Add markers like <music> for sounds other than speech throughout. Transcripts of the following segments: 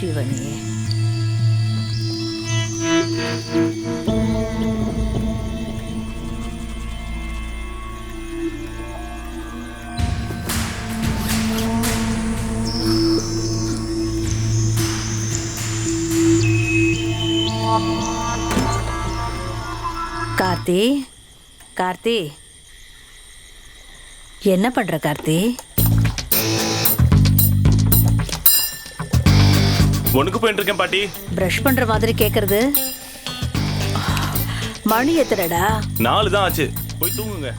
சிவனே கார்த்தி கார்த்தி. என்ன பண்ற கார்த்தி? ஒண்ணுக்கு போயிட்டு இருக்கேன் பாட்டி. பிரஷ் பண்ற மாதிரி கேக்குறது. மணி எத்தனடா? நாலு தான் ஆச்சு. போய் தூங்குங்க.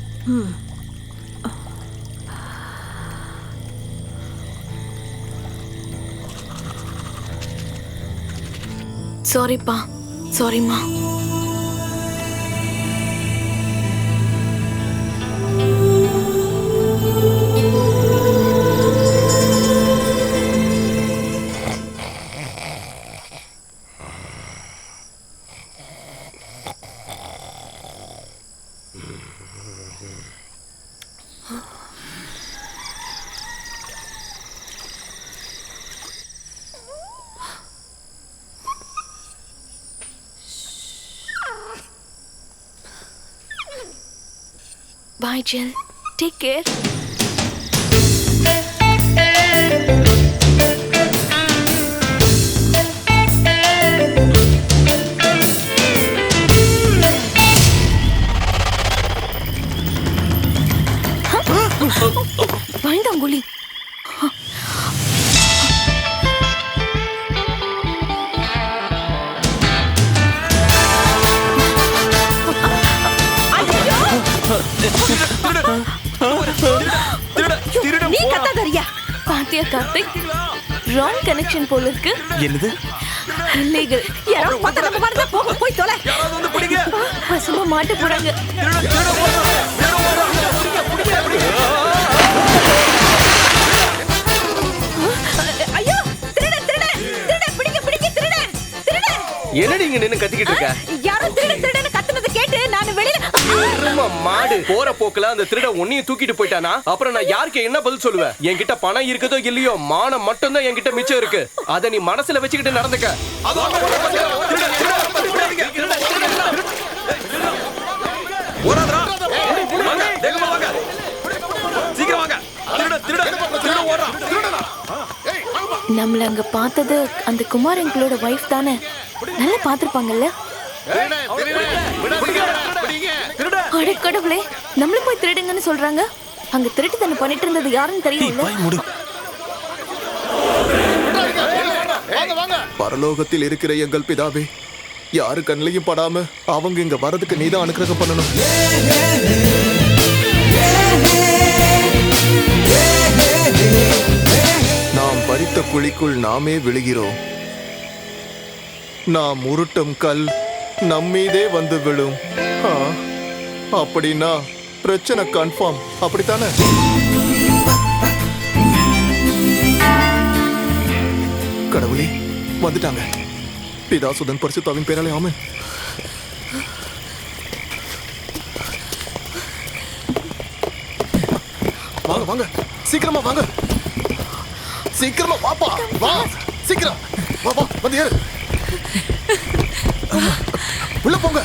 சாரிப்பா சாரிம்மா Bye, Jill. Take care. கத்தாதரியா? பாத்தியா கார்த்திக்? ராங் கனெக்ஷன் போல இருக்கு. என்னது? இல்லைகள் யாரோ பத்த நம்ம வரத போக போய் தொலை. பசுமா மாட்ட போறாங்க ஐயோ திருட திருட திருட பிடிக்க பிடிக்க திருட திருட. என்னடி இங்க நின்னு கத்திக்கிட்டு இருக்க? யாரோ திருட திருடன்னு கத்துனது கேட்டு நான் வெளியில எரும மாடு போற போக்குல அந்த திருட உன்னையும் தூக்கிட்டு போயிட்டானா அப்புறம் நான் யாருக்கு என்ன பதில் சொல்லுவேன் என்கிட்ட பணம் இருக்குதோ இல்லையோ மானம் மட்டும் தான் என்கிட்ட மிச்சம் இருக்கு அத நீ மனசுல வச்சுக்கிட்டு நடந்துக்க நம்மள அங்க பார்த்தது அந்த குமார் எங்களோட வைஃப் தானே நல்லா பாத்திருப்பாங்கல்ல அட கடவுளே நம்மள போய் திருடுங்கன்னு சொல்றாங்க. அங்க திருட்டு தன்னை பண்ணிட்டு இருந்தது யாருன்னு தெரியும்ல மூடு. பரலோகத்தில் இருக்கிற எங்கள் பிதாவே யாரு கண்ணிலையும் படாம அவங்க இங்க வரதுக்கு நீதான் அனுக்கிரகம் பண்ணணும். நாம் பறித்த குழிக்குள் நாமே விழுகிறோம். நாம் உருட்டும் கல் நம்மீதே வந்து விழும். ஆ, அப்படின்னா பிரச்சனை கன்ஃபார்ம் அப்படித்தானே? கடவுளே வந்துட்டாங்க. பிதாசுதன் பரிசுத்தாவின் பேராலே ஆமன். வாங்க வாங்க. சீக்கிரமா வாங்க. சீக்கிரமா வாப்பா. வா. சீக்கிரம். வா வா வந்து ஏறு. உள்ள போங்க.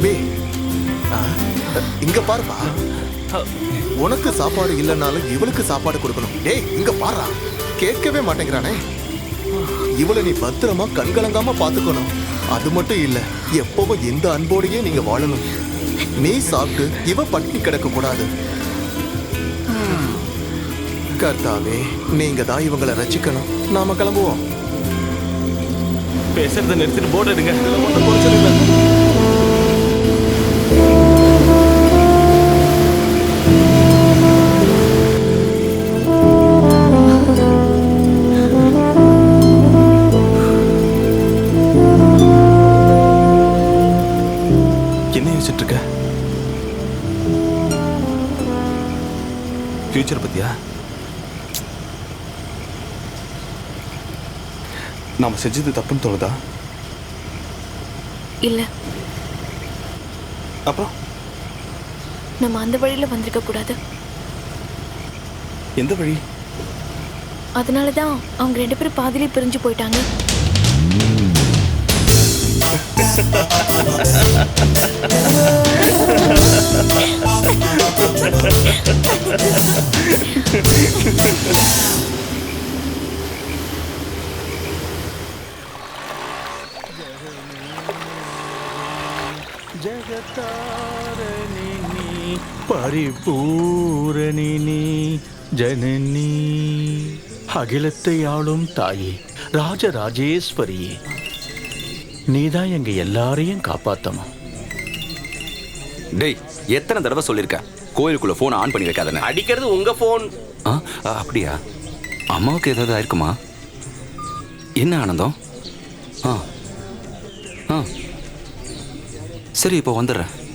தம்பி இங்க பாருப்பா. உனக்கு சாப்பாடு இல்லைனாலும் இவளுக்கு சாப்பாடு கொடுக்கணும். டேய் இங்க பாருடா கேட்கவே மாட்டேங்கிறானே. இவளை நீ பத்திரமா கண்கலங்காம பாத்துக்கணும் அது மட்டும் இல்ல எப்பவும் இந்த அன்போடையே நீங்க வாழணும். நீ சாப்பிட்டு இவ பட்டினி கிடக்க கூடாது கர்த்தாவே நீங்க தான் இவங்களை ரசிக்கணும். நாம கிளம்புவோம். பேசுறத நிறுத்திட்டு போட்டு எடுங்க. நாம செஞ்சது தப்புன்னு தோணுதா? இல்ல. அப்புறம்? நம்ம அந்த வழியில வந்திருக்க கூடாது. எந்த வழி? அதனாலதான் அவங்க ரெண்டு பேரும் பாதியிலே பிரிஞ்சு போயிட்டாங்க. <laughs> பரிபூரணினி ஜனனி. அகிலத்தை ஆளும் தாயே ராஜராஜேஸ்வரியே. நீதான் எங்க எல்லாரையும் காப்பாத்தணும். டேய் எத்தனை தடவை சொல்லிருக்க? கோயிலுக்குள்ள போன் ஆன் பண்ணி வைக்காதன்னு. அடிக்கிறது உங்க போன் ஆ ஆ, அப்படியா? அம்மாவுக்கு ஏதாவது ஆயிருக்குமா? என்ன ஆனந்தம்? ஆ ஆ. சரி இப்போ வந்துடுறேன்.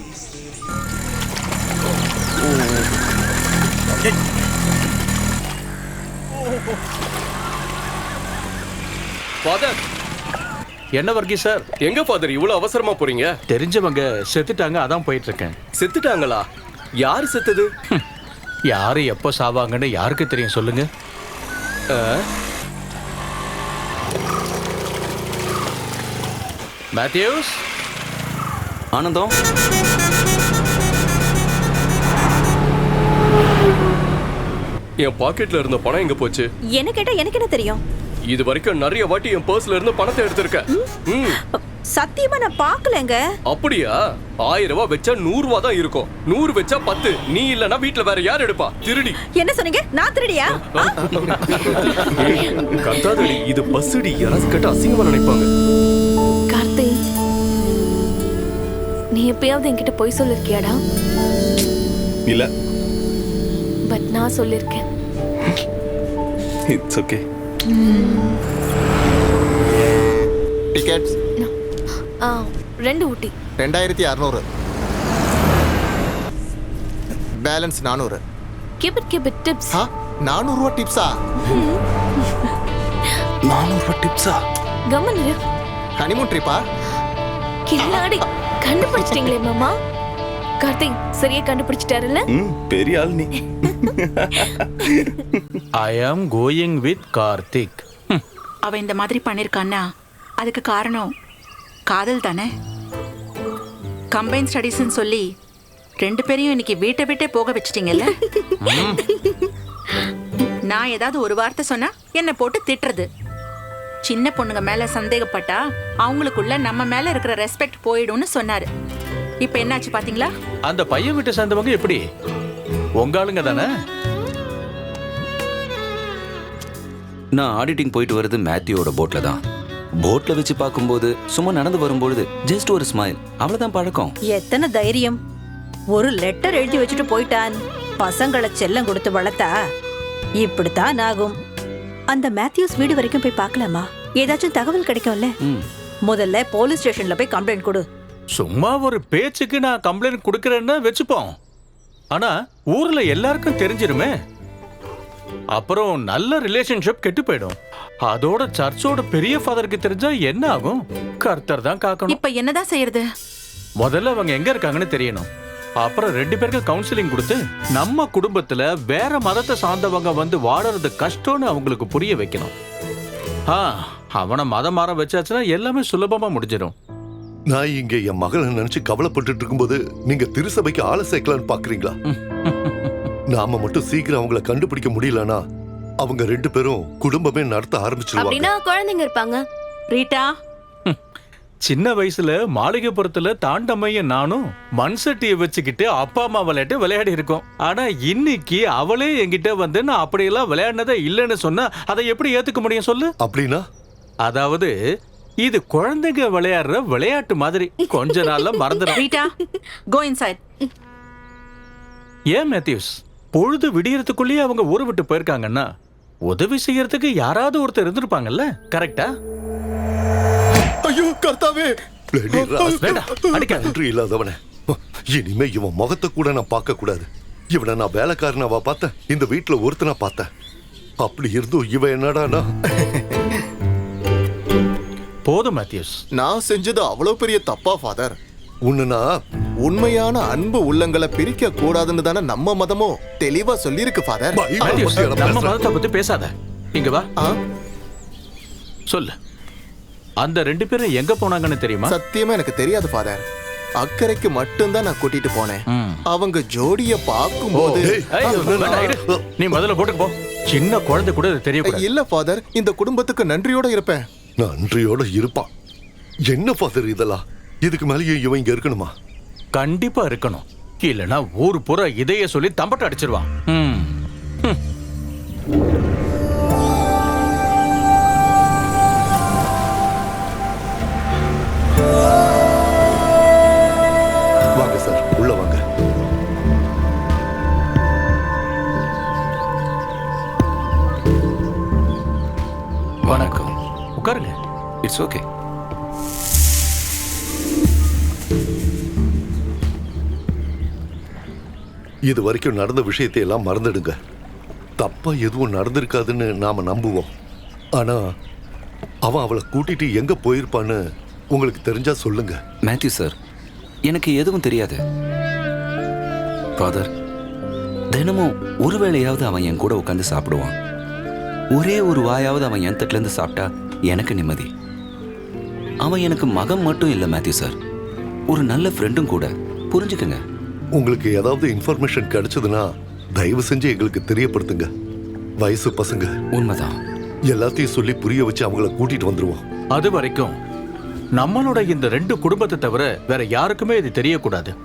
ஃபாதர் என்ன வர்க்கி சார்? எங்க ஃபாதர் இவ்வளவு அவசரமா போறீங்க? தெரிஞ்சவங்க செத்துட்டாங்க அதான் போயிட்டு இருக்கேன் செத்துட்டாங்களா? யாரு செத்தது? யாரு எப்போ சாவாங்கன்னு யாருக்கு தெரியும் சொல்லுங்க. மேத்யூஸ் ஆனந்தம்? என் பாக்கெட்ல இருந்த பணம் எங்க போச்சு? என்ன கேட்டா எனக்கு என்ன தெரியும்? இது வரைக்கும் நிறைய வாட்டி என் பர்ஸ்ல இருந்து பணத்தை எடுத்திருக்கேன். ம், சத்தியமா நான் பார்க்கலங்க. அப்படியா? ஆயிரம் ரூபாய் வச்சா நூறு ரூபா தான் இருக்கும். நூறு வச்சா பத்து. நீ இல்லனா வீட்ல வேற யார் எடுப்பா? திருடி. என்ன சொன்னீங்க? நான் திருடியா? கத்தாதடி இது பஸ்ஸுடி யாராவது கேட்டா அசிங்கமா நினைப்பாங்க. கார்த்தி நீ எப்பயாவது என்கிட்ட பொய் சொல்லிருக்கியாடா? இல்ல. பட் நான் சொல்லிருக்கேன். இட்ஸ் ஓகே டிக்கெட்ஸ் ஆ ரெண்டு ஊட்டி. ரெண்டாயிரத்தி அறநூறு. பேலன்ஸ் நானூறு. கிபிட் கிபிட் டிப்ஸ் ஆ நானூறுரூவா டிப்ஸா நானூறு டிப்ஸா கம்மன் ஹனிமூன் ட்ரிப்பா கில்லாடி கண்டுபிடிச்சிட்டீங்களே மாமா. கார்த்திக் சரியா கண்டுபிடிச்சிட்டாருல்ல? ம் பெரிய ஆள் நீ. ஐ ஆம் கோயிங் வித் கார்த்திக் அவ இந்த மாதிரி பண்ணிருக்கான்னா அதுக்கு காரணம் காதல் தானே? கம்பைன் ஸ்டடீஸ்னு சொல்லி ரெண்டு பேரையும் இன்னைக்கு வீட்டை விட்டே போக வச்சிட்டீங்கல்ல? நான் ஏதாவது ஒரு வார்த்தை சொன்னா என்னை போட்டு திட்டுறது. சின்ன பொண்ணுங்க மேல சந்தேகப்பட்டா அவங்களுக்குள்ள நம்ம மேல இருக்கிற ரெஸ்பெக்ட் போயிடும்னு சொன்னாரு. இப்ப என்னாச்சு பாத்தீங்களா? அந்த பையன் வீட்டை சேர்ந்தவங்க எப்படி? உங்க ஆளுங்க தானே? நான் ஆடிட்டிங் போயிட்டு வர்றது மேத்யூவோட போட்ல தான். போட்ல வச்சு பார்க்கும்போது சும்மா நடந்து வரும்பொழுது ஜஸ்ட் ஒரு ஸ்மைல் அவ்வளவுதான் பழக்கம். எத்தனை தைரியம்? ஒரு லெட்டர் எழுதி வச்சுட்டு போயிட்டான். பசங்களை செல்லம் கொடுத்து வளர்த்தா இப்படித்தான் ஆகும். அந்த மேத்யூஸ் வீடு வரைக்கும் போய் பார்க்கலாமா? ஏதாச்சும் தகவல் கிடைக்கும்ல? ம். முதல்ல போலீஸ் ஸ்டேஷன்ல போய் கம்ப்ளைண்ட் கொடு. சும்மா ஒரு பேச்சுக்கு நான் கம்ப்ளைண்ட் கொடுக்கறேன்னு வச்சுப்போம். ஆனா ஊர்ல எல்லாருக்கும் தெரிஞ்சிருமே. அப்புறம் நல்ல ரிலேஷன்ஷிப் கெட்டு போயிடும். அதோட சர்ச்சோட பெரிய ஃபாதருக்கு தெரிஞ்சா என்ன ஆகும்? கர்த்தர் தான் காக்கணும். இப்ப என்னதான் செய்யறது? முதல்ல அவங்க எங்க இருக்காங்கன்னு தெரியணும். அப்புறம் ரெண்டு பேருக்கு கவுன்சிலிங் கொடுத்து நம்ம குடும்பத்துல வேற மதத்தை சார்ந்தவங்க வந்து வாழறது கஷ்டம்னு அவங்களுக்கு புரிய வைக்கணும். ஆ அவனை மதம் மாற வச்சாச்சுன்னா எல்லாமே சுலபமா முடிஞ்சிடும் நான் இங்க என் மகளை நினைச்சு கவலைப்பட்டுட்டு இருக்கும்போது நீங்க திருசபைக்கு ஆளை சேர்க்கலான்னு பாக்குறீங்களா? <laughs> நாம மட்டும் சீக்கிரம் அவங்கள கண்டுபிடிக்க முடியலனா அவங்க ரெண்டு பேரும் குடும்பமே நடத்த ஆரம்பிச்சிருவாங்க. அப்படின்னா குழந்தைங்க இருப்பாங்க. ரீட்டா? சின்ன வயசுல மாளிகைப்புறத்துல தாண்டம்மையும் நானும் மண் சட்டியை வச்சுக்கிட்டு அப்பா அம்மா விளையாட்டு விளையாடி இருக்கோம். ஆனா இன்னைக்கு அவளே என்கிட்ட வந்து நான் அப்படியெல்லாம் விளையாடினதே இல்லைன்னு சொன்னா அதை எப்படி ஏத்துக்க முடியும் சொல்லு? அப்படின்னா? அதாவது இது குழந்தைங்க விளையாடுற விளையாட்டு மாதிரி. கொஞ்ச நாள்ல மறந்துடும் ரீட்டா கோ இன்சைட் ஏன் மேத்யூஸ்? பொழுது விடியறதுக்குள்ளேயே அவங்க ஊரை விட்டு போயிருக்காங்கன்னா உதவி செய்யறதுக்கு யாராவது ஒருத்தர் இருந்திருப்பாங்கல்ல? கரெக்டா ஐயோ கர்த்தாவே. வேண்டாம், அடிக்காத. நன்றி இல்லாதவனே. இனிமே இவன் முகத்தை கூட நான் பார்க்க கூடாது. இவனை நான் வேலைக்காரனாவா பார்த்தேன். இந்த வீட்டுல ஒருத்தனா பார்த்தேன். அப்படி இருந்தும் இவன் என்னடானா <laughs> போதும் மேத்யூஸ். நான் செஞ்சது அவ்வளவு பெரிய தப்பா ஃபாதர். உன்னை நான் உண்மையான அன்பு உள்ளங்களை பிரிக்க கூடாதுன்னு தானே நம்ம மதமும் தெளிவா சொல்லியிருக்கு ஃபாதர். மேத்யூஸ் நம்ம. மதத்தை பத்தி பேசாத. இங்க வா. ஆ? சொல்லு. அந்த ரெண்டு பேரும் எங்க போனாங்கன்னு தெரியுமா? சத்தியமா எனக்கு தெரியாது ஃபாதர். அக்கறைக்கு மட்டும்தான் நான் கூட்டிட்டு போனேன். ம். அவங்க ஜோடிய பார்க்கும்போது ஏய், வேண்டாம், இரு. நீ முதல்ல போட்டுக்கு போ. சின்ன குழந்தை கூட இது தெரியக்கூடாது. இல்ல ஃபாதர். இந்த குடும்பத்துக்கு நன்றியோட இருப்பேன். நன்றியோட இருப்பான் என்ன ஃபாதர் இதெல்லாம்? இதுக்கு மேலேயும் இவன் இங்க இருக்கணுமா? கண்டிப்பா இருக்கணும். இல்லைன்னா ஊர் பூரா இதைய சொல்லி தம்பட்ட அடிச்சிருவான். ம். இது வரைக்கும் நடந்த விஷயத்தை எல்லாம் மறந்துடுங்க. தப்பா எதுவும் நடந்திருக்காதுன்னு நாம நம்புவோம். ஆனா அவன் அவளை கூட்டிட்டு எங்க போயிருப்பான்னு உங்களுக்கு தெரிஞ்சா சொல்லுங்க. மேத்யூ சார் எனக்கு எதுவும் தெரியாது. ஃபாதர் தினமும் ஒரு வேளையாவது அவன் என் கூட உட்காந்து சாப்பிடுவான். ஒரே ஒரு வாயாவது அவன் என் தட்டிலேருந்து சாப்பிட்டா எனக்கு நிம்மதி. அவன் எனக்கு மகன் மட்டும் இல்லை மேத்யூ சார். ஒரு நல்ல ஃப்ரெண்டும் கூட. புரிஞ்சுக்கங்க. உங்களுக்கு ஏதாவது இன்ஃபர்மேஷன் கிடைச்சதுன்னா தயவு செஞ்சு எங்களுக்கு தெரியப்படுத்துங்க. வயசு பசங்க. உண்மைதான். எல்லாத்தையும் சொல்லி புரிய வச்சு அவங்கள கூட்டிட்டு வந்துருவோம். அது வரைக்கும் நம்மளோட இந்த ரெண்டு குடும்பத்தை தவிர வேற யாருக்குமே இது தெரியக்கூடாது.